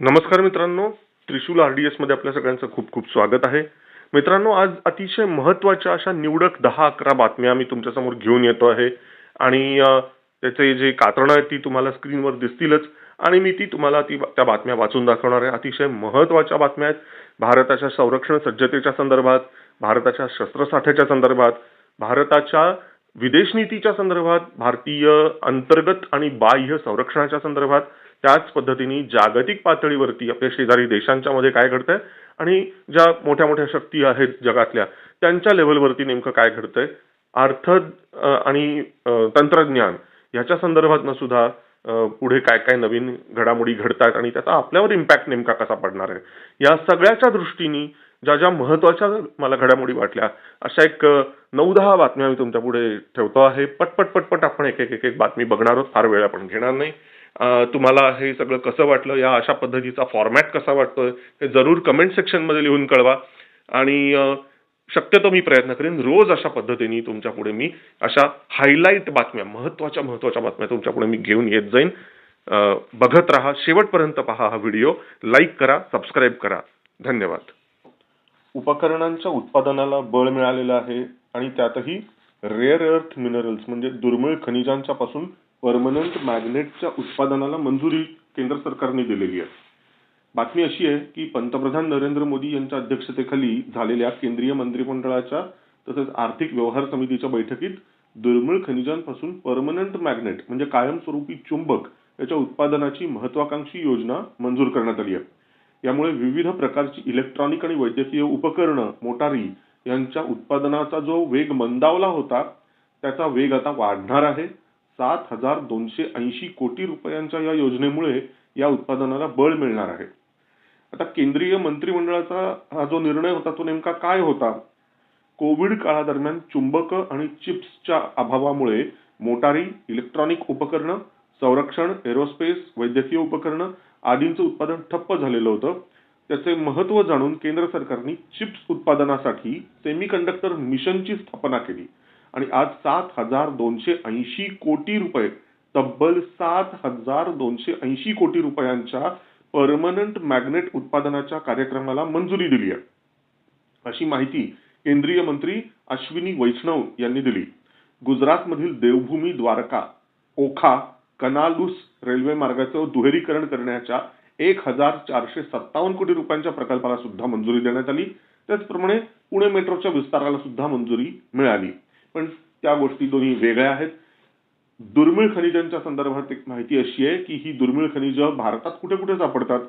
नमस्कार मित्रांनो त्रिशूल R D एसमध्ये आपल्या सगळ्यांचं खूप खूप स्वागत आहे. मित्रांनो आज अतिशय महत्त्वाच्या अशा निवडक दहा अकरा बातम्या मी तुमच्यासमोर घेऊन येतो आहे. आणि त्याचे जे कातरणं आहेत ती तुम्हाला स्क्रीनवर दिसतीलच. आणि मी ती तुम्हाला ती त्या बातम्या वाचून दाखवणार आहे. अतिशय महत्त्वाच्या बातम्या आहेत. भारताच्या संरक्षण सज्जतेच्या संदर्भात भारताच्या शस्त्रसाठ्याच्या संदर्भात भारताच्या विदेश नीतीच्या संदर्भात भारतीय अंतर्गत आणि बाह्य संरक्षणाच्या संदर्भात त्याच पद्धतीने जागतिक पातळीवरती आपल्या शेजारी देशांच्या मध्ये काय घडतंय आणि ज्या मोठ्या मोठ्या शक्ती आहेत जगातल्या त्यांच्या लेवलवरती नेमकं काय घडतंय? अर्थ आणि तंत्रज्ञान याच्या संदर्भातनं सुद्धा पुढे काय काय नवीन घडामोडी घडतात आणि त्याचा आपल्यावर इम्पॅक्ट नेमका कसा पडणार आहे? या सगळ्याच्या दृष्टीने ज्या ज्या महत्त्वाच्या मला घडामोडी वाटल्या अशा एक नऊ दहा बातम्या मी तुमच्यापुढे ठेवतो आहे. पटपट पटपट आपण एक एक एक बातमी बघणार आहोत. फार वेळ आपण घेणार नाही. तुम्हाला हे सगळं कसं वाटलं? या अशा पद्धतीचा फॉर्मॅट कसा वाटतोय? हे जरूर कमेंट सेक्शनमध्ये लिहून कळवा. आणि शक्यतो मी प्रयत्न करेन रोज अशा पद्धतीने तुमच्यापुढे मी अशा हायलाईट बातम्या महत्त्वाच्या महत्त्वाच्या बातम्या तुमच्यापुढे मी घेऊन येत जाईन. बघत राहा शेवटपर्यंत पहा हा व्हिडिओ लाईक करा सबस्क्राईब करा. धन्यवाद. उपकरणांच्या उत्पादनाला बळ मिळालेलं आहे आणि त्यातही रेअर अर्थ मिनरल्स म्हणजे दुर्मिळ खनिजांच्या पासून परमनंट मॅग्नेटच्या उत्पादनाला मंजुरी केंद्र सरकारने दिलेली आहे. बातमी अशी आहे की पंतप्रधान नरेंद्र मोदी यांच्या अध्यक्षतेखाली झालेल्या केंद्रीय मंत्रिमंडळाच्या तसेच आर्थिक व्यवहार समितीच्या बैठकीत दुर्मिळ खनिजांपासून परमनंट मॅग्नेट म्हणजे कायमस्वरूपी चुंबक याच्या उत्पादनाची महत्वाकांक्षी योजना मंजूर करण्यात आली आहे. यामुळे विविध प्रकारची इलेक्ट्रॉनिक आणि वैद्यकीय उपकरणं मोटारी यांच्या उत्पादनाचा जो वेग मंदावला होता त्याचा वेग आता वाढणार आहे. सात हजार दोनशे ऐंशी कोटी रुपयांच्या या योजनेमुळे या उत्पादनाला बळ मिळणार आहे. आता केंद्रीय मंत्रिमंडळाचा हा जो निर्णय होता तो नेमका काय होता? कोविड काळादरम्यान चुंबक आणि चिप्सच्या अभावामुळे मोटारी इलेक्ट्रॉनिक उपकरणं संरक्षण एरोस्पेस वैद्यकीय उपकरणं आदींचं उत्पादन ठप्प झालेलं होतं. त्याचे महत्त्व जाणून केंद्र सरकारने चिप्स उत्पादनासाठी सेमीकंडक्टर मिशनची स्थापना केली. आणि आज सात हजार दोनशे ऐंशी कोटी रुपये तब्बल सात हजार दोनशे ऐंशी कोटी रुपयांच्या परमनंट मॅग्नेट उत्पादनाच्या कार्यक्रमाला मंजुरी दिली आहे. अशी माहिती केंद्रीय मंत्री अश्विनी वैष्णव यांनी दिली. गुजरातमधील देवभूमी द्वारका ओखा कनालूस रेल्वे मार्गाचं दुहेरीकरण करण्याच्या एक हजार चारशे सत्तावन्न कोटी रुपयांच्या प्रकल्पाला सुद्धा मंजुरी देण्यात आली. त्याचप्रमाणे पुणे मेट्रोच्या विस्ताराला सुद्धा मंजुरी मिळाली. पण त्या गोष्टी दोन्ही वेगळ्या आहेत. दुर्मिळ खनिजांच्या संदर्भात एक माहिती अशी आहे की ही दुर्मिळ खनिज भारतात कुठे कुठे सापडतात?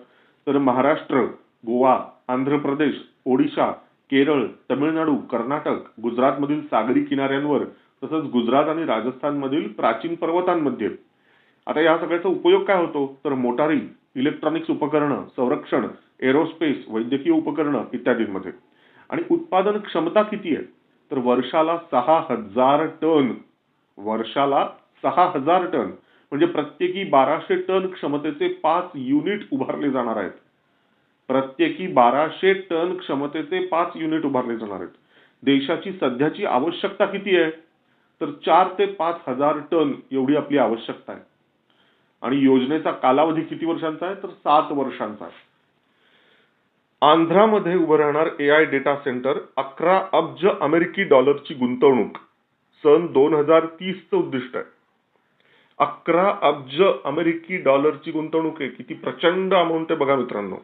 तर महाराष्ट्र गोवा आंध्र प्रदेश ओडिशा केरळ तमिळनाडू कर्नाटक गुजरातमधील सागरी किनाऱ्यांवर तसंच गुजरात आणि राजस्थानमधील प्राचीन पर्वतांमध्ये. आता या सगळ्याचा उपयोग काय होतो? तर मोटारी इलेक्ट्रॉनिक्स उपकरणं संरक्षण एरोस्पेस वैद्यकीय उपकरणं इत्यादींमध्ये. आणि उत्पादन क्षमता किती आहे? तर वर्षाला सहा हजार टन. वर्षाला सहा हजार टन. म्हणजे प्रत्येकी बाराशे टन क्षमतेचे पाच युनिट उभारले जाणार आहेत. प्रत्येकी बाराशे टन क्षमतेचे पाच युनिट उभारले जाणार आहेत. देशाची सध्याची आवश्यकता किती आहे? तर चार ते पाच हजार टन एवढी आपली आवश्यकता आहे. आणि योजनेचा कालावधी किती वर्षांचा आहे? तर सात वर्षांचा आहे. आंध्रामध्ये उभं राहणार ए आय डेटा सेंटर अकरा अब्ज अमेरिकी डॉलरची गुंतवणूक. सन दोन हजार तीसचं उद्दिष्ट आहे. अकरा अब्ज अमेरिकी डॉलरची गुंतवणूक आहे. किती प्रचंड अमाऊंट आहे बघा मित्रांनो.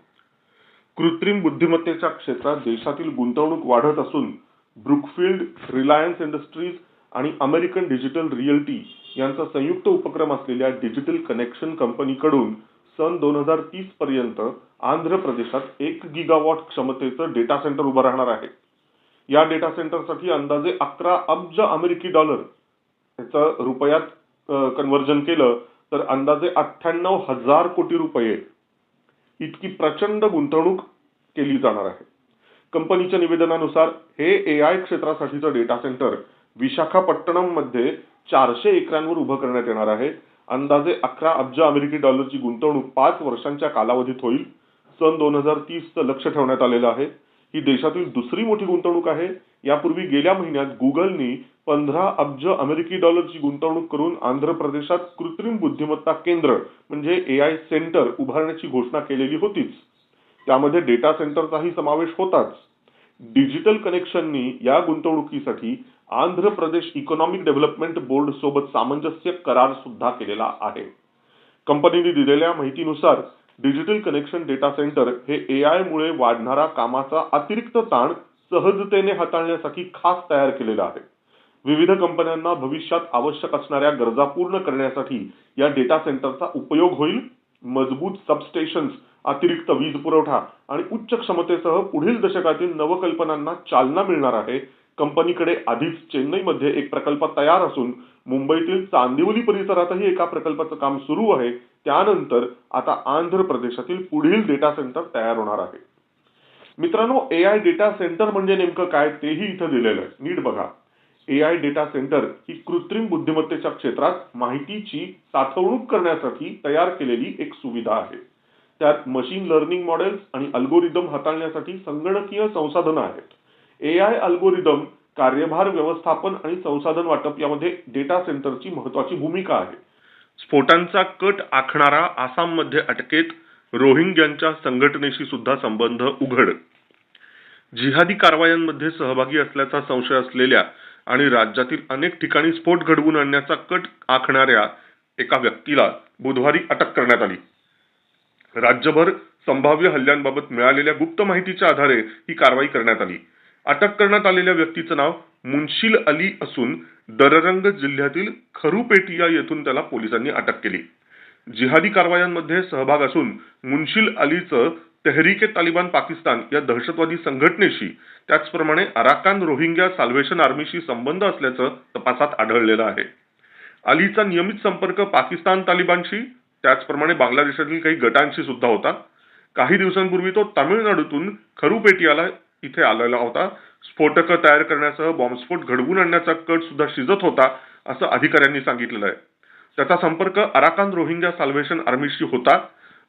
कृत्रिम बुद्धिमत्तेच्या क्षेत्रात देशातील गुंतवणूक वाढत असून ब्रुकफिल्ड रिलायन्स इंडस्ट्रीज आणि अमेरिकन डिजिटल रिअल्टी यांचा संयुक्त उपक्रम असलेल्या डिजिटल कनेक्शन कंपनीकडून सन दोन हजार तीस पर्यंत आंध्र प्रदेशात एक गिगावॉट क्षमतेचं डेटा सेंटर उभं राहणार आहे. या डेटा सेंटरसाठी अंदाजे अकरा अब्ज अमेरिकी डॉलर ह्याचं रुपयात कन्वर्जन केलं तर अंदाजे अठ्ठ्याण्णव हजार कोटी रुपये इतकी प्रचंड गुंतवणूक केली जाणार आहे. कंपनीच्या निवेदनानुसार हे ए आय क्षेत्रासाठीचं डेटा सेंटर विशाखापट्टणममध्ये चारशे एकरांवर उभं करण्यात येणार आहे. अंदाजे अकरा अब्ज अमेरिकी डॉलरची गुंतवणूक पाच वर्षांच्या कालावधीत होईल. सन दोन हजार तीसचं लक्ष ठेवण्यात आलेलं आहे. ही देशातील दुसरी मोठी गुंतवणूक आहे. यापूर्वी गेल्या महिन्यात गुगलनी पंधरा अब्ज अमेरिकी डॉलरची गुंतवणूक करून आंध्र प्रदेशात कृत्रिम बुद्धिमत्ता केंद्र म्हणजे ए आय सेंटर उभारण्याची घोषणा केलेली होतीच. त्यामध्ये डेटा सेंटरचाही समावेश होताच. डिजिटल कनेक्शननी या गुंतवणुकीसाठी Andhra Pradesh economic development board सोबत सामंजस्य करार सुद्धा केलेला आहे. कंपनीने दिलेल्या माहितीनुसार डिजिटल कनेक्शन डेटा सेंटर हे ए मुळे वाढणारा कामाचा अतिरिक्त ताण सहजतेने हाताळण्यासाठी खास तयार केलेलं आहे. विविध कंपन्यांना भविष्यात आवश्यक असणाऱ्या गरजा पूर्ण करण्यासाठी या डेटा सेंटरचा उपयोग होईल. मजबूत सबस्टेशन्स अतिरिक्त वीज पुरवठा आणि उच्च क्षमतेसह पुढील दशकातील नवकल्पनांना चालना मिळणार आहे. कंपनीकडे आधीच चेन्नईमध्ये एक प्रकल्प तयार असून मुंबईतील चांदिवली परिसरातही एका प्रकल्पाचं काम सुरू आहे. त्यानंतर आता आंध्र प्रदेशातील पुढील डेटा सेंटर तयार होणार आहे. मित्रांनो ए आय डेटा सेंटर म्हणजे नेमकं काय तेही इथं दिलेलं आहे. नीट बघा. एआय डेटा सेंटर ही कृत्रिम बुद्धिमत्तेच्या क्षेत्रात माहितीची साठवणूक करण्यासाठी तयार केलेली एक सुविधा आहे. त्यात मशीन लर्निंग मॉडेल्स आणि अल्गोरिदम हाताळण्यासाठी संगणकीय संसाधनं आहेत. एआय अल्गोरिदम कार्यभार व्यवस्थापन आणि संसाधन वाटप यामध्ये डेटा सेंटरची महत्वाची भूमिका आहे. स्फोटांचा कट आखणारा आसाममध्ये अटकेत रोहिंग्यांच्या संघटनेशी सुद्धा संबंध उघड. जिहादी कारवायांमध्ये सहभागी असल्याचा संशय असलेल्या आणि राज्यातील अनेक ठिकाणी स्फोट घडवून आणण्याचा कट आखणाऱ्या एका व्यक्तीला बुधवारी अटक करण्यात आली. राज्यभर संभाव्य हल्ल्यांबाबत मिळालेल्या गुप्त माहितीच्या आधारे ही कारवाई करण्यात आली. अटक करण्यात आलेल्या व्यक्तीचं नाव मुन्शील अली असून दररंग जिल्ह्यातील खरुपेटिया येथून त्याला पोलिसांनी अटक केली. जिहादी कारवायांमध्ये सहभाग असून मुन्शील अलीचं तेहरीके तालिबान पाकिस्तान या दहशतवादी संघटनेशी त्याचप्रमाणे अराकान रोहिंग्या साल्वेशन आर्मीशी संबंध असल्याचं तपासात आढळलेलं आहे. अलीचा नियमित संपर्क पाकिस्तान तालिबानशी त्याचप्रमाणे बांगलादेशातील काही गटांशी सुद्धा होता. काही दिवसांपूर्वी तो तामिळनाडूतून खरुपेटियाला इथे आलेला होता. स्फोटकं तयार करण्यासह बॉम्बस्फोट घडवून आणण्याचा कट सुद्धा शिजत होता असं अधिकाऱ्यांनी सांगितलेलं आहे. त्याचा संपर्क अराकान रोहिंग्या साल्वेशन आर्मीशी होता.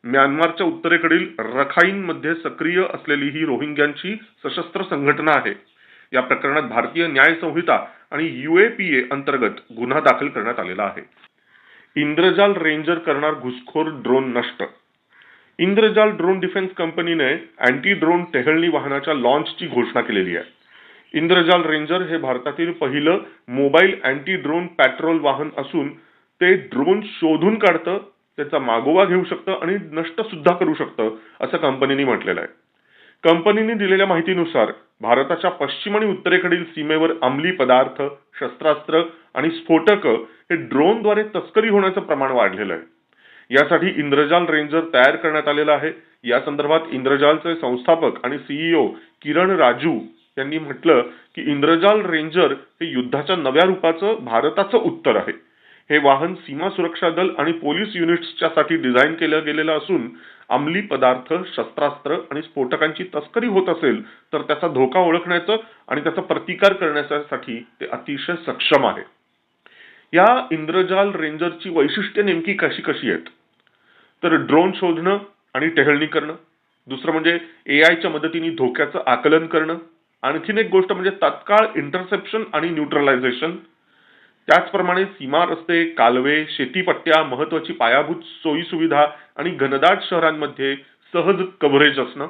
म्यानमारच्या उत्तरेकडील रखाईनमध्ये सक्रिय असलेली ही रोहिंग्यांची सशस्त्र संघटना आहे. या प्रकरणात भारतीय न्याय संहिता आणि युएपीए अंतर्गत गुन्हा दाखल करण्यात आलेला आहे. इंद्रजाल रेंजर करणार घुसखोर ड्रोन नष्ट इंद्रजाल ड्रोन डिफेन्स कंपनीने अँटी ड्रोन टेहळणी वाहनाच्या लॉन्चची घोषणा केलेली आहे. इंद्रजाल रेंजर हे भारतातील पहिलं मोबाईल अँटी ड्रोन पॅट्रोल वाहन असून ते ड्रोन शोधून काढतं त्याचा मागोवा घेऊ शकतं आणि नष्ट सुद्धा करू शकतं असं कंपनीने म्हटलेलं आहे. कंपनीने दिलेल्या माहितीनुसार भारताच्या पश्चिम आणि उत्तरेकडील सीमेवर अंमली पदार्थ शस्त्रास्त्र आणि स्फोटकं हे ड्रोनद्वारे तस्करी होण्याचं प्रमाण वाढलेलं आहे. यासाठी इंद्रजाल रेंजर तयार करण्यात आलेला आहे. या संदर्भात इंद्रजालचे संस्थापक आणि सीईओ किरण राजू यांनी म्हटलं की इंद्रजाल रेंजर हे युद्धाच्या नव्या रूपाचं भारताचं उत्तर आहे. हे वाहन सीमा सुरक्षा दल आणि पोलीस युनिट्सच्या साठी डिझाईन केलं गेलेलं असून अंमली पदार्थ शस्त्रास्त्र आणि स्फोटकांची तस्करी होत असेल तर त्याचा धोका ओळखण्याचं आणि त्याचा प्रतिकार करण्यासाठी ते अतिशय सक्षम आहे. या इंद्रजाल रेंजरची वैशिष्ट्ये नेमकी कशी कशी आहेत? तर ड्रोन शोधणं आणि टेहळणी करणं. दुसरं म्हणजे एआयच्या मदतीने धोक्याचं आकलन करणं. आणखीन एक गोष्ट म्हणजे तत्काळ इंटरसेप्शन आणि न्यूट्रलायझेशन त्याचप्रमाणे सीमा रस्ते कालवे शेतीपट्ट्या महत्वाची पायाभूत सोयी सुविधा आणि घनदाट शहरांमध्ये सहज कव्हरेज असणं.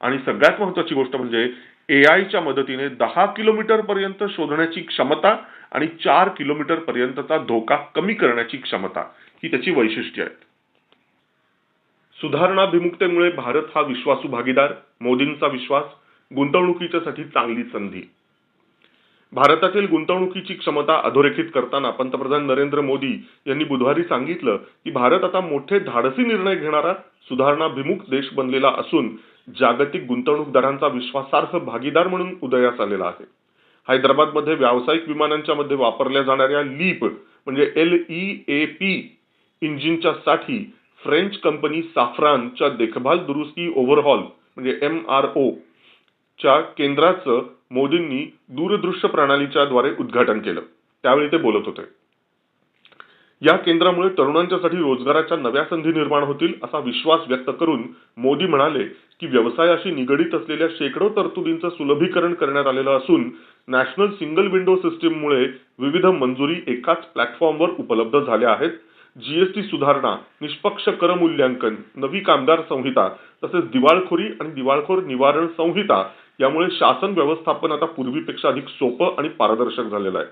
आणि सगळ्यात महत्वाची गोष्ट म्हणजे एआयच्या मदतीने दहा किलोमीटर पर्यंत शोधण्याची क्षमता आणि चार किलोमीटर पर्यंतचा धोका कमी करण्याची क्षमता. ही त्याची वैशिष्ट्ये आहेत. सुधारणाभिमुखतेमुळे भारत हा विश्वासू भागीदार मोदींचा विश्वास गुंतवणुकीच्यासाठी चांगली संधी. भारतातील गुंतवणुकीची क्षमता अधोरेखित करताना पंतप्रधान नरेंद्र मोदी यांनी बुधवारी सांगितलं की भारत आता मोठे धाडसी निर्णय घेणारा सुधारणाभिमुख देश बनलेला असून जागतिक गुंतवणूकदारांचा विश्वासार्ह भागीदार म्हणून उदयास आलेला आहे. हैदराबादमध्ये व्यावसायिक विमानांच्या मध्ये वापरल्या जाणाऱ्या लीप म्हणजे एल ई ए पी इंजिनच्या साठी फ्रेंच कंपनी साफ्रानच्या देखभाल दुरुस्ती ओव्हरहॉल म्हणजे एम आर ओ च्या केंद्राचं मोदींनी दूरदृश्य प्रणालीच्या द्वारे उद्घाटन केलं. त्यावेळी ते बोलत होते. या केंद्रामुळे तरुणांच्यासाठी रोजगाराच्या नव्या संधी निर्माण होतील असा विश्वास व्यक्त करून मोदी म्हणाले की व्यवसायाशी निगडीत असलेल्या शेकडो तरतुदींचं सुलभीकरण करण्यात आलेलं असून नॅशनल सिंगल विंडो सिस्टीममुळे विविध मंजुरी एकाच प्लॅटफॉर्मवर उपलब्ध झाल्या आहेत जीएसटी सुधारणा निष्पक्ष कर मूल्यांकन नवी कामगार संहिता तसेच दिवाळखोरी आणि दिवाळखोर निवारण संहिता यामुळे शासन व्यवस्थापन आता पूर्वीपेक्षा अधिक सोपं आणि पारदर्शक झालेलं आहे.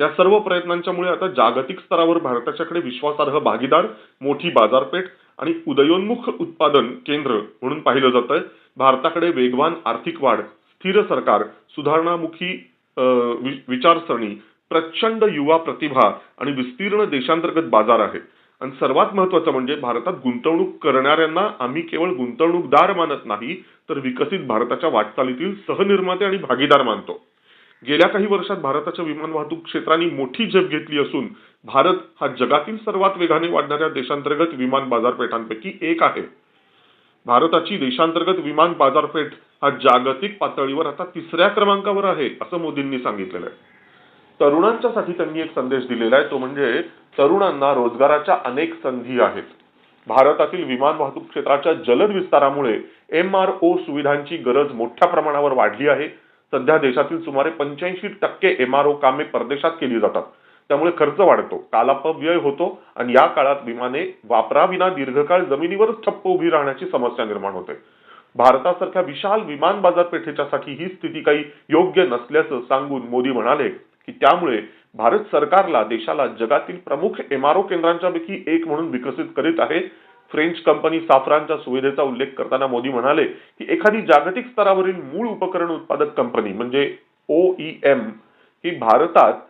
या सर्व प्रयत्नांच्यामुळे आता जागतिक स्तरावर भारताच्याकडे विश्वासार्ह भागीदार मोठी बाजारपेठ आणि उदयोन्मुख उत्पादन केंद्र म्हणून पाहिलं जातंय भारताकडे वेगवान आर्थिक वाढ स्थिर सरकार सुधारणामुखी वि- विचारसरणी प्रचंड युवा प्रतिभा आणि विस्तीर्ण देशांतर्गत बाजार आहे. आणि सर्वात महत्वाचं म्हणजे भारतात गुंतवणूक करणाऱ्यांना आम्ही केवळ गुंतवणूकदार मानत नाही तर विकसित भारताच्या वाटचालीतील सहनिर्माते आणि भागीदार मानतो. गेल्या काही वर्षात भारताच्या विमान वाहतूक क्षेत्राने मोठी झेप घेतली असून भारत हा जगातील सर्वात वेगाने वाढणाऱ्या देशांतर्गत विमान बाजारपेठांपैकी एक आहे. भारताची देशांतर्गत विमान बाजारपेठ हा जागतिक पातळीवर आता तिसऱ्या क्रमांकावर आहे असं मोदींनी सांगितलेलं आहे. तरुणांच्यासाठी त्यांनी एक संदेश दिलेला आहे तो म्हणजे तरुणांना रोजगाराच्या अनेक संधी आहेत. भारतातील विमान वाहतूक क्षेत्राच्या जलद विस्तारामुळे एम आर ओ सुविधांची गरज मोठ्या प्रमाणावर वाढली आहे. सध्या देशातील सुमारे पंच्याऐंशी टक्के एम आर ओ कामे परदेशात केली जातात. त्यामुळे खर्च वाढतो कालापव्यय होतो आणि या काळात विमाने वापराविना दीर्घकाळ जमिनीवरच ठप्प उभी राहण्याची समस्या निर्माण होते. भारतासारख्या विशाल विमान बाजारपेठेच्यासाठी ही स्थिती काही योग्य नसल्याचं सांगून मोदी म्हणाले की त्यामुळे भारत सरकारला देशाला जगातील प्रमुख एमआरओ केंद्रांच्यापैकी एक म्हणून विकसित करीत आहे. फ्रेंच कंपनी साफरानच्या सुविधेचा उल्लेख करताना मोदी म्हणाले की एखादी जागतिक स्तरावरील मूळ उपकरण उत्पादक कंपनी म्हणजे ओईएम ही भारतात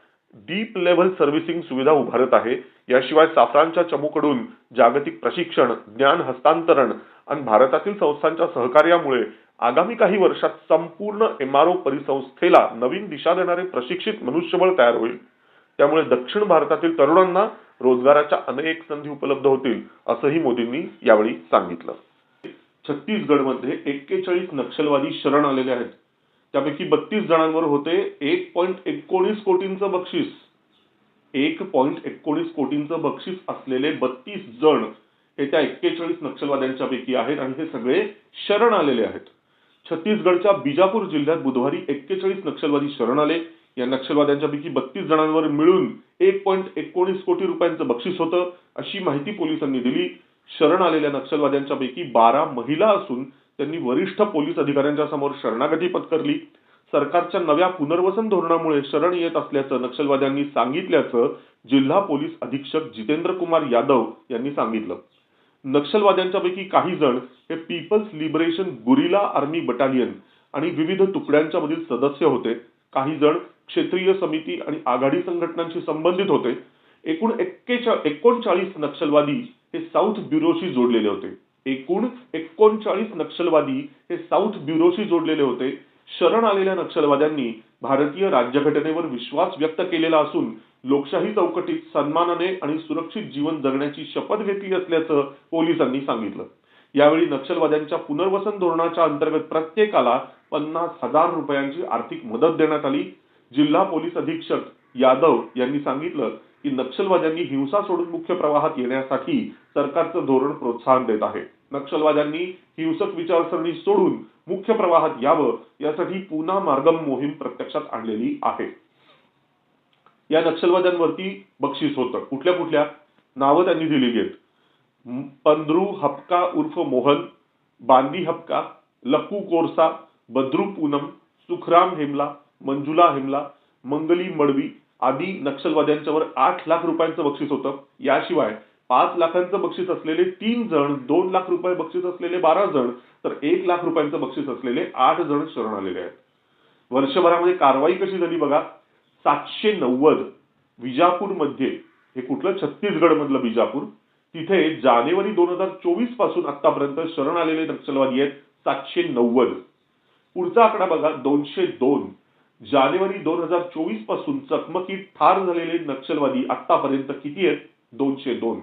डीप लेव्हल सर्व्हिसिंग सुविधा उभारत आहे. याशिवाय साफरानच्या चमूकडून जागतिक प्रशिक्षण ज्ञान हस्तांतरण आणि भारतातील संस्थांच्या सहकार्यामुळे आगामी काही वर्षात संपूर्ण एमआरओ परिसंस्थेला नवीन दिशा देणारे प्रशिक्षित मनुष्यबळ तयार होईल. त्यामुळे दक्षिण भारतातील तरुणांना रोजगाराच्या अनेक संधी उपलब्ध होतील असंही मोदींनी यावेळी सांगितलं. छत्तीसगडमध्ये एक्केचाळीस नक्षलवादी शरण आलेले आहेत. त्यापैकी बत्तीस जणांवर होते एक पॉईंट एकोणीस कोटींचं बक्षीस. एक पॉईंट एकोणीस कोटींचं बक्षीस असलेले बत्तीस जण हे त्या एक्केचाळीस नक्षलवाद्यांच्या पैकी आहेत आणि हे सगळे शरण आलेले आहेत. छत्तीसगडच्या बिजापूर जिल्ह्यात बुधवारी एक्केचाळीस नक्षलवादी शरण आले. या नक्षलवाद्यांच्या पैकी बत्तीस जणांवर मिळून एक पॉईंट एकोणीस कोटी रुपयांचं बक्षीस होतं अशी माहिती पोलिसांनी दिली. शरण आलेल्या नक्षलवाद्यांच्या पैकी बारा महिला असून त्यांनी वरिष्ठ पोलीस अधिकाऱ्यांच्या समोर शरणागती पत्करली. सरकारच्या नव्या पुनर्वसन धोरणामुळे शरण येत असल्याचं नक्षलवाद्यांनी सांगितल्याचं जिल्हा पोलीस अधीक्षक जितेंद्र कुमार यादव यांनी सांगितलं. नक्षलवाद्यांच्यापैकी काही जण हे people's liberation guerrilla army battalion आणि विविध तुकड्यांच्या मधील सदस्य होते. काही जण क्षेत्रीय समिती आणि आघाडी संघटनांशी संबंधित होते. एकूण एक्केचा एकोणचाळीस नक्षलवादी हे साऊथ ब्युरोशी जोडलेले होते. एकूण एकोणचाळीस नक्षलवादी हे साऊथ ब्युरोशी जोडलेले होते. शरण आलेल्या नक्षलवाद्यांनी भारतीय राज्यघटनेवर विश्वास व्यक्त केलेला असून लोकशाही चौकटीत सन्मानाने आणि सुरक्षित जीवन जगण्याची शपथ घेतली असल्याचं पोलिसांनी सांगितलं. यावेळी नक्षलवाद्यांच्या पुनर्वसन धोरणाच्या अंतर्गत प्रत्येकाला पन्नास हजार रुपयांची आर्थिक मदत देण्यात आली. जिल्हा पोलीस अधीक्षक यादव यांनी सांगितलं की नक्षलवाद्यांनी हिंसा सोडून मुख्य प्रवाहात येण्यासाठी सरकारचं धोरण प्रोत्साहन देत आहे. नक्षलवाद्यांनी हिंसक विचारसरणी सोडून मुख्य प्रवाहात यावं यासाठी पुन्हा मार्गम मोहीम प्रत्यक्षात आणलेली आहे. या नक्षलवाद्यांवरती बक्षीस होतं. कुठल्या कुठल्या? नावं त्यांनी दिलेली आहेत. पंद्रू हपका उर्फ मोहन बांदी हपका लक्कू कोरसा बद्रू पूनम सुखराम हेमला मंजुला हेमला मंगली मडवी आदी नक्षलवाद्यांच्यावर आठ लाख रुपयांचं बक्षीस होतं. याशिवाय पाच लाखांचं बक्षीस असलेले तीन जण दोन लाख रुपये बक्षीस असलेले बारा जण तर एक लाख रुपयांचं बक्षीस असलेले आठ जण शरण आलेले आहेत. वर्षभरामध्ये कारवाई कशी झाली बघा? सातशे नव्वद विजापूरमध्ये हे कुठलं? छत्तीसगड मधलं बिजापूर. तिथे जानेवारी दोन हजार चोवीसपासून आतापर्यंत शरण आलेले नक्षलवादी आहेत सातशे नव्वद. पुढचा आकडा बघा दोनशे दोन. जानेवारी दोन हजार चोवीसपासून चकमकीत ठार झालेले नक्षलवादी आतापर्यंत किती आहेत? दोनशे दोन.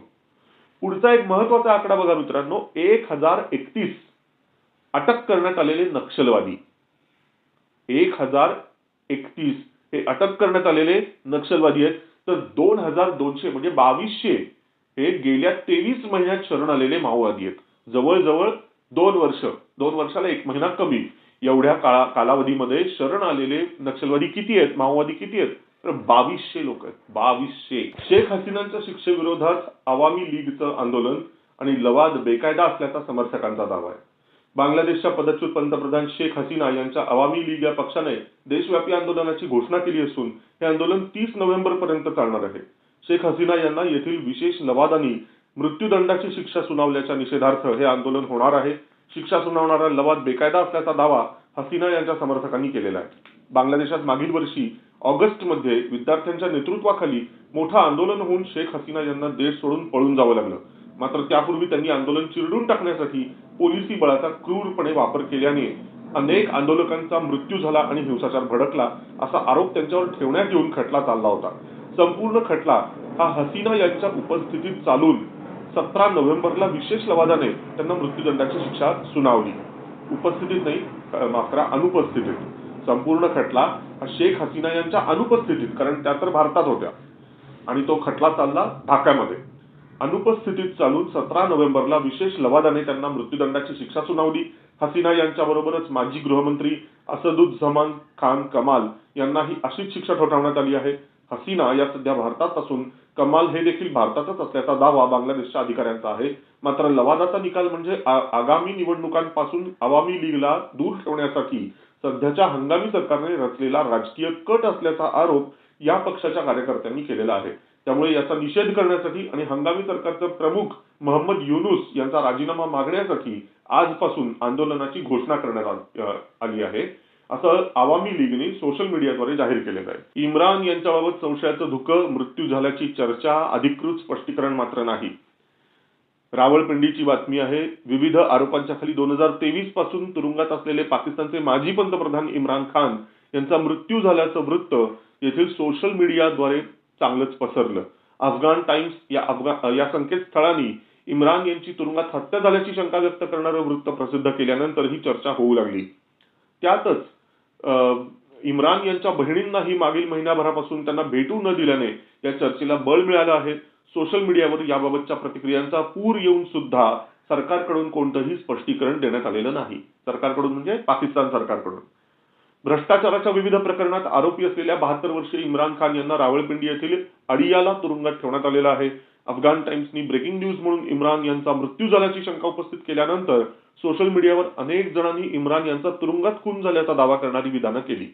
पुढचा एक महत्त्वाचा आकडा बघा मित्रांनो एक हजार एकतीस. अटक करण्यात आलेले नक्षलवादी. एक हजार एकतीस. हे अटक करण्यात आलेले नक्षलवादी आहेत. तर दोन हजार दोनशे म्हणजे बावीसशे हे गेल्या तेवीस महिन्यात शरण आलेले माओवादी आहेत. जवळजवळ दोन वर्ष दोन वर्षाला एक महिना कमी. एवढ्या काळा कालावधीमध्ये शरण आलेले नक्षलवादी किती आहेत? माओवादी किती आहेत? तर बावीसशे लोक आहेत. बावीसशे. शेख हसीनांच्या शिक्षेविरोधात आवामी लीगचं आंदोलन आणि लवाद बेकायदा असल्याचा समर्थकांचा दावा आहे. बांगलादेशच्या पदच्युत पंतप्रधान शेख हसीना यांच्या आवामी लीग या पक्षाने देशव्यापी आंदोलनाची घोषणा केली असून हे आंदोलन तीस नोव्हेंबर पर्यंत चालणार आहे. शेख हसीना यांना येथील विशेष लवादानी मृत्यूदंडाची शिक्षा सुनावल्याच्या निषेधार्थ हे आंदोलन होणार आहे. शिक्षा सुनावणारा लवाद बेकायदा असल्याचा दावा हसीना यांच्या समर्थकांनी केलेला आहे. बांगलादेशात मागील वर्षी ऑगस्टमध्ये विद्यार्थ्यांच्या नेतृत्वाखाली मोठं आंदोलन होऊन शेख हसीना यांना देश सोडून पळून जावं लागलं. मात्र त्यापूर्वी त्यांनी आंदोलन चिरडून टाकण्यासाठी पोलिसी बळाचा क्रूरपणे वापर केल्याने अनेक आंदोलकांचा मृत्यू झाला आणि हिंसाचार भडकला असा आरोप त्यांच्यावर ठेवण्यात येऊन खटला चालला होता. संपूर्ण खटला हा हसीना यांच्या उपस्थितीत चालून सतरा नोव्हेंबरला विशेष लवादाने त्यांना मृत्यूदंडाची शिक्षा सुनावली. उपस्थितीत नाही मात्रा अनुपस्थितीत संपूर्ण खटला हा शेख हसीना यांच्या अनुपस्थितीत कारण त्या तर भारतात होत्या. आणि तो खटला चालला ढाक्यामध्ये. अनुपस्थितीत चालून सतरा नोव्हेंबरला विशेष लवादाने त्यांना मृत्यूदंडाची शिक्षा सुनावली. हसीना यांच्या बरोबरच माजी गृहमंत्री असदुज्झमान खान कमाल यांनाही अशीच शिक्षा ठोठावण्यात आली आहे. हसीना या सध्या भारतात असून कमाल हे देखील भारतातच असल्याचा दावा बांगलादेशच्या अधिकाऱ्यांचा आहे. मात्र लवादाचा निकाल म्हणजे आगामी निवडणुकांपासून आवामी लीगला दूर ठेवण्यासाठी सध्याच्या हंगामी सरकारने रचलेला राजकीय कट असल्याचा आरोप या पक्षाच्या कार्यकर्त्यांनी केलेला आहे. त्यामुळे याचा निषेध करण्यासाठी आणि हंगामी सरकारचे प्रमुख मोहम्मद युनुस यांचा राजीनामा मागण्यासाठी आजपासून आंदोलनाची घोषणा करण्यात आली आहे. असं आवामी लीगने सोशल मीडियाद्वारे जाहीर केलेलं आहे. इम्रान यांच्याबाबत संशयाचं धुकं मृत्यू झाल्याची चर्चा अधिकृत स्पष्टीकरण मात्र नाही. रावळपिंडीची बातमी आहे. विविध आरोपांच्या खाली दोन हजार तेवीसपासून तुरुंगात असलेले पाकिस्तानचे माजी पंतप्रधान इम्रान खान यांचा मृत्यू झाल्याचं वृत्त येथील सोशल मीडियाद्वारे चांगलंच पसरलं. अफगाण टाइम्स या अफगाण या संकेतस्थळांनी इम्रान यांची तुरुंगात हत्या झाल्याची शंका व्यक्त करणारं वृत्त प्रसिद्ध केल्यानंतर ही चर्चा होऊ लागली. त्यातच अं, इम्रान यांच्या बहिणींनाही मागील महिन्याभरापासून त्यांना भेटू न दिल्याने या चर्चेला बळ मिळालं आहे. सोशल मीडियावर याबाबतच्या प्रतिक्रियांचा पूर येऊन सुद्धा सरकारकडून कोणतंही स्पष्टीकरण देण्यात आलेलं नाही. सरकारकडून म्हणजे पाकिस्तान सरकारकडून. भ्रष्टाचाराच्या विविध प्रकरणात आरोपी असलेल्या बहात्तर वर्षीय इम्रान खान यांना रावळपिंडी येथील अडियाला तुरुंगात ठेवण्यात आलेलं आहे. अफगाण टाइम्सनी ब्रेकिंग न्यूज म्हणून इम्रान यांचा मृत्यू झाल्याची शंका उपस्थित केल्यानंतर सोशल मीडियावर अनेक जणांनी इम्रान यांचा तुरुंगात खून झाल्याचा दावा करणारी विधानं केली.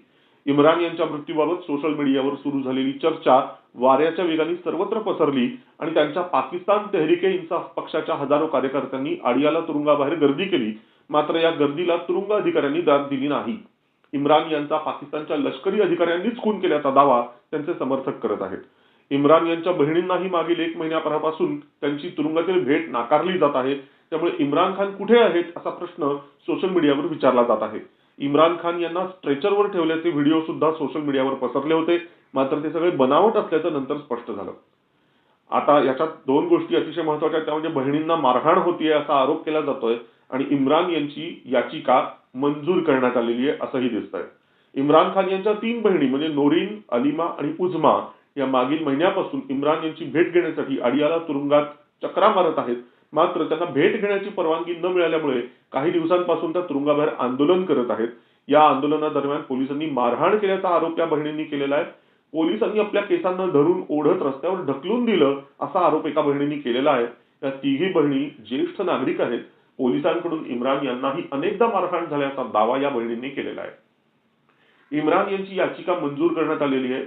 इम्रान यांच्या मृत्यूबाबत सोशल मीडियावर सुरू झालेली चर्चा वाऱ्याच्या वेगाने सर्वत्र पसरली आणि त्यांच्या पाकिस्तान तेहरिके इन्साफ पक्षाच्या हजारो कार्यकर्त्यांनी आडियाला तुरुंगाबाहेर गर्दी केली. मात्र या गर्दीला तुरुंग अधिकाऱ्यांनी दाद दिली नाही. इम्रान यांचा पाकिस्तानच्या लष्करी अधिकाऱ्यांनीच खून केल्याचा दावा त्यांचे समर्थक करत आहेत. इम्रान यांच्या बहिणींनाही मागील एक महिन्याभरापासून त्यांची तुरुंगातील भेट नाकारली जात आहे. त्यामुळे इम्रान खान कुठे आहेत असा प्रश्न सोशल मीडियावर विचारला जात आहे. इम्रान खान यांना स्ट्रेचरवर ठेवल्याचे व्हिडिओ सुद्धा सोशल मीडियावर पसरले होते. मात्र ते सगळे बनावट असल्याचं नंतर स्पष्ट झालं. आता याच्यात दोन गोष्टी अतिशय महत्त्वाच्या त्या म्हणजे बहिणींना मारहाण होतीये असा आरोप केला जातोय आणि इम्रान यांची याचिका मंजूर करण्यात आलेली आहे असंही दिसतंय. इम्रान खान यांच्या तीन बहिणी म्हणजे नोरीन अलिमा आणि उझमा या मागील महिन्यापासून इम्रान यांची भेट घेण्यासाठी अडियाला तुरुंगात चक्रा मारत आहेत. मात्र त्यांना भेट घेण्याची परवानगी न मिळाल्यामुळे काही दिवसांपासून त्या तुरुंगाबाहेर आंदोलन करत आहेत. या आंदोलनादरम्यान पोलिसांनी मारहाण केल्याचा आरोप या बहिणींनी केलेला आहे. पोलिसांनी आपल्या केसांना धरून ओढत रस्त्यावर ढकलून दिलं असा आरोप एका बहिणींनी केलेला आहे. या तिघी बहिणी ज्येष्ठ नागरिक आहेत. पोलिसांकडून इम्रान यांनाही अनेकदा मारहाण झाल्याचा दावा या बहिणींनी केलेला आहे. इम्रान यांची याचिका मंजूर करण्यात आलेली आहे.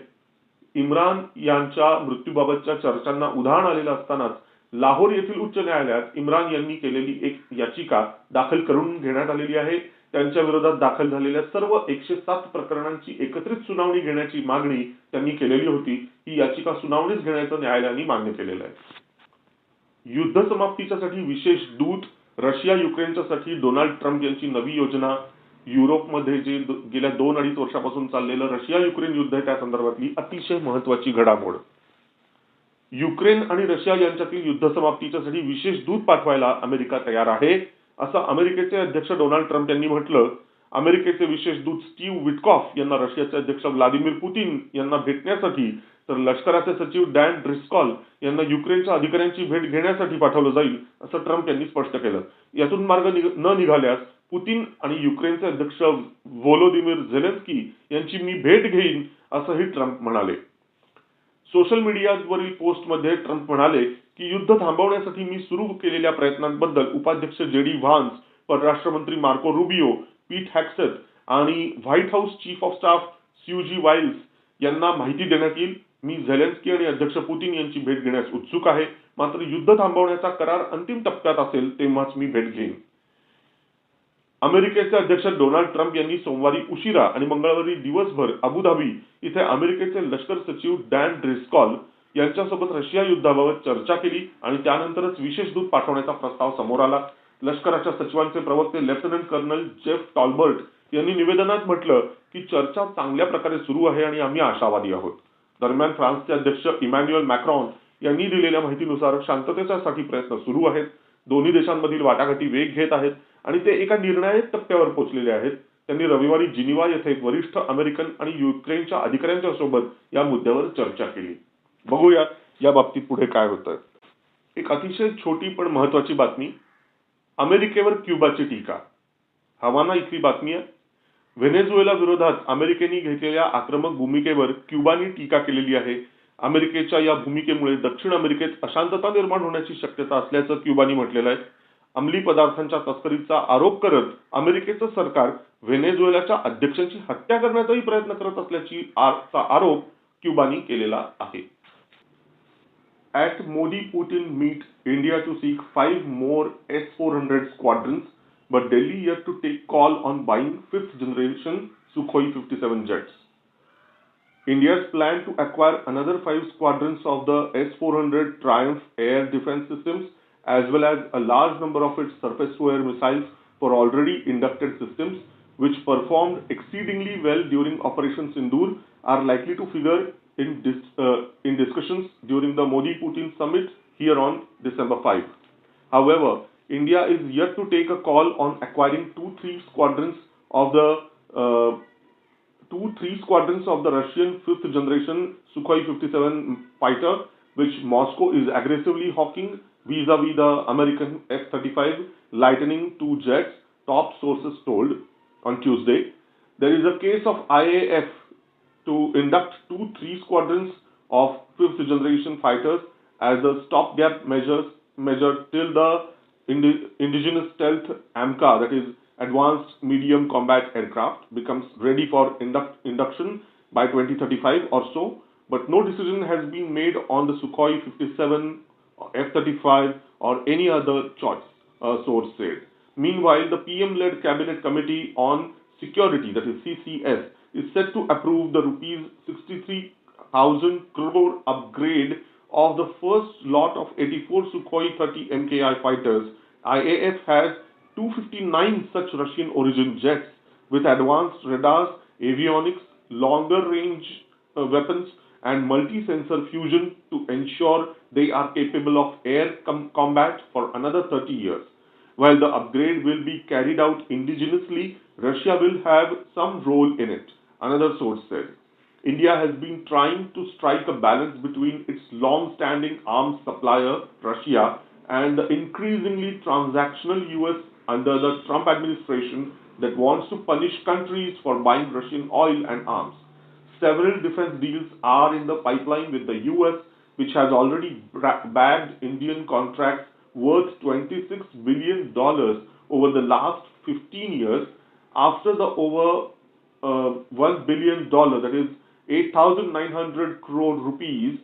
इम्रान यांच्या मृत्यूबाबतच्या चर्चांना उधाण आलेलं असतानाच लाहोर येथील उच्च न्यायालयात इम्रान यांनी केलेली एक याचिका दाखल करून घेण्यात आलेली आहे. त्यांच्या विरोधात दाखल झालेल्या सर्व एकशे सात प्रकरणांची एकत्रित सुनावणी घेण्याची मागणी त्यांनी केलेली होती. ही याचिका सुनावणीच घेण्याचं न्यायालयाने मान्य केलेलं आहे. युद्ध समाप्तीच्यासाठी विशेष दूत रशिया युक्रेनच्यासाठी डोनाल्ड ट्रम्प यांची नवी योजना युरोपमध्ये जे गेल्या दोन अडीच वर्षापासून चाललेलं रशिया युक्रेन युद्ध आहे त्या संदर्भातली अतिशय महत्वाची घडामोड. युक्रेन आणि रशिया यांच्यातील युद्ध समाप्तीच्यासाठी विशेष दूत पाठवायला अमेरिका तयार आहे असं अमेरिकेचे अध्यक्ष डोनाल्ड ट्रम्प यांनी म्हटलं. अमेरिकेचे विशेष दूत स्टीव्ह विटकॉफ यांना रशियाचे अध्यक्ष व्लादिमीर पुतीन यांना भेटण्यासाठी तर लष्कराचे सचिव डॅन ड्रिस्कॉल यांना युक्रेनच्या अधिकाऱ्यांची भेट घेण्यासाठी पाठवलं जाईल असं ट्रम्प यांनी स्पष्ट केलं. यातून मार्ग निघ- न निघाल्यास पुतीन आणि युक्रेनचे अध्यक्ष व्होलोदिमीर झेलेन्स्की यांची मी भेट घेईन असंही ट्रम्प म्हणाले. सोशल मीडियावरील पोस्टमध्ये ट्रम्प म्हणाले की युद्ध थांबवण्यासाठी मी सुरू केलेल्या प्रयत्नांबद्दल उपाध्यक्ष जे डी व्हान्स परराष्ट्र मंत्री मार्को रुबिओ पीट हॅक्सेट आणि white house chief of staff Susie Wiles यांना माहिती देण्यात येईल. मी झेलेन्स्की आणि अध्यक्ष पुतीन यांची भेट घेण्यास उत्सुक आहे. मात्र युद्ध थांबवण्याचा करार अंतिम टप्प्यात असेल तेव्हाच मी भेट घेईन. अमेरिकेचे अध्यक्ष डोनाल्ड ट्रम्प यांनी सोमवारी उशिरा आणि मंगळवारी दिवसभर अबुधाबी इथे अमेरिकेचे लष्कर सचिव डॅन ड्रिस्कॉल यांच्यासोबत रशिया युद्धाबाबत चर्चा केली आणि त्यानंतरच विशेष दूत पाठवण्याचा प्रस्ताव समोर आला. लष्कराच्या सचिवांचे प्रवक्ते लेफ्टनंट कर्नल जेफ टॉल्बर्ट यांनी निवेदनात म्हटलं की चर्चा चांगल्या प्रकारे सुरू आहे आणि आम्ही आशावादी आहोत. दरम्यान फ्रान्सचे अध्यक्ष इमॅन्युअल मॅक्रॉन यांनी दिलेल्या माहितीनुसार शांततेच्यासाठी प्रयत्न सुरू आहेत. दोन्ही देशांमधील वाटाघाटी वेग घेत आहेत. आणि ते एका निर्णायक टप्प्यावर पोहोचलेले आहेत. त्यांनी रविवारी जिनिवा येथे वरिष्ठ अमेरिकन आणि युक्रेनच्या अधिकाऱ्यांच्या सोबत या मुद्द्यावर चर्चा केली. बघूया या बाबतीत पुढे काय होतं. एक अतिशय छोटी पण महत्वाची बातमी अमेरिकेवर क्युबाची टीका. हवाना इथली बातमी आहे. व्हेनेझुएला विरोधात अमेरिकेने घेतलेल्या आक्रमक भूमिकेवर क्युबानी टीका केलेली आहे. अमेरिकेच्या या भूमिकेमुळे दक्षिण अमेरिकेत अशांतता निर्माण होण्याची शक्यता असल्याचं क्युबानी म्हटलेलं आहे. अंमली पदार्थांच्या तस्करीचा आरोप करत अमेरिकेचं सरकार व्हेनेझुएलाच्या अध्यक्षांची हत्या करण्याचाही प्रयत्न करत असल्याची आरोप क्युबानी केलेला आहे at Modi Putin meet India to seek five more S four hundred squadrons but Delhi yet to take call on buying fifth generation Sukhoi fifty seven jets India's India's to acquire another another five of the S four hundred triumph air defense systems as well as a large number of its surface-to-air missiles for already inducted systems which performed exceedingly well during Operation Sindoor are likely to figure in, dis- uh, in discussions during the Modi-Putin summit here on December 5. However, India is yet to take a call on acquiring two, three squadrons of the uh, two, three squadrons of the Russian fifth generation Sukhoi 57 fighter, which Moscow is aggressively hawking vis-a-vis the American F-35 Lightning II jets, top sources told on Tuesday. There is a case of IAF to induct two, three squadrons of fifth generation fighters as a stopgap measures measure till the indi- indigenous stealth AMCA, that is Advanced Medium Combat Aircraft, becomes ready for induct- induction by 2035 or so. But no decision has been made on the Sukhoi 57, F-35 or any other choice, uh, source said. Meanwhile, the PM-led Cabinet Committee on Security, that is CCS, is set to approve the rupees 63,000 crore upgrade of the first lot of 84 Sukhoi 30 MKI fighters. IAF has 259 such Russian origin jets with advanced radars, avionics, longer range uh, weapons, and multi sensor fusion to ensure they are capable of air com- combat for another 30 years. While the upgrade will be carried out indigenously, Russia will have some role in it, another source said. India has been trying to strike a balance between its long standing arms supplier, Russia, and the increasingly transactional US under the Trump administration that wants to punish countries for buying Russian oil and arms. Several defense deals are in the pipeline with the US, which has already bagged Indian contracts worth $26 billion over the last 15 years after the over uh, $1 billion, that is 8,900 crore rupees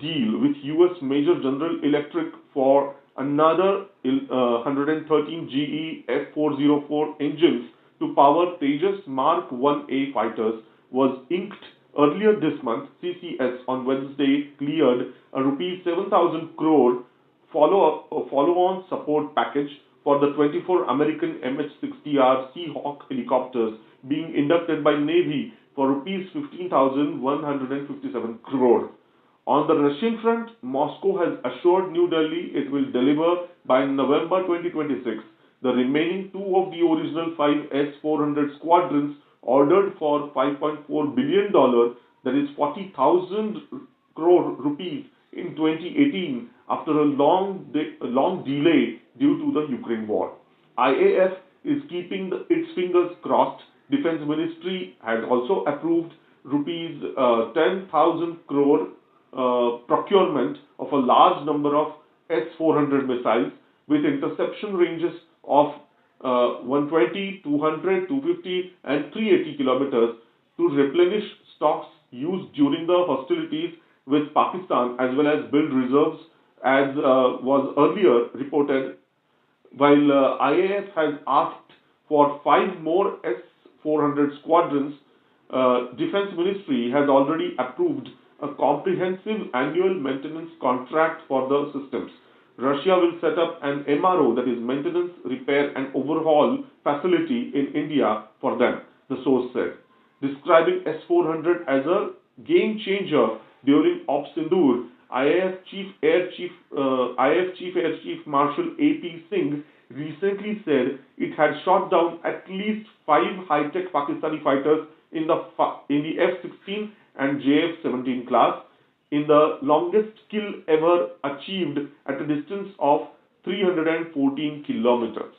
deal with US Major General Electric for another uh, 113 GE F404 engines to power Tejas Mark 1A fighters was inked earlier this month. CCS on Wednesday cleared a rupees 7,000 crore follow uh, follow-on support package for the 24 American MH-60R Seahawk helicopters being inducted by Navy for rupees 15,157 crore. On the Russian front, Moscow has assured New Delhi it will deliver by November 2026 the remaining two of the original five S-400 squadrons ordered for 5.4 billion dollar, that is 40,000 crore rupees in 2018 after a long, de- long delay due to the Ukraine war. IAF is keeping the, its fingers crossed. Defense Ministry has also approved rupees uh, 10,000 crore uh, procurement of a large number of S-400 missiles with interception ranges of uh, 120, 200, 250 and 380 kilometers to replenish stocks used during the hostilities with Pakistan as well as build reserves as uh, was earlier reported while uh, IAF has asked for five more S-400 squadrons, uh, Defense Ministry has already approved a comprehensive annual maintenance contract for the systems. Russia will set up an MRO, that is maintenance, repair and overhaul facility in India for them, the source said, describing S-400 as a game changer during Op Sindoor IAF Chief Air Chief uh, IAF Chief Air Chief Marshal A.P. Singh recently said it had shot down at least five high-tech Pakistani fighters in the in the F-16 and JF-17 class in the longest kill ever achieved at a distance of 314 kilometers.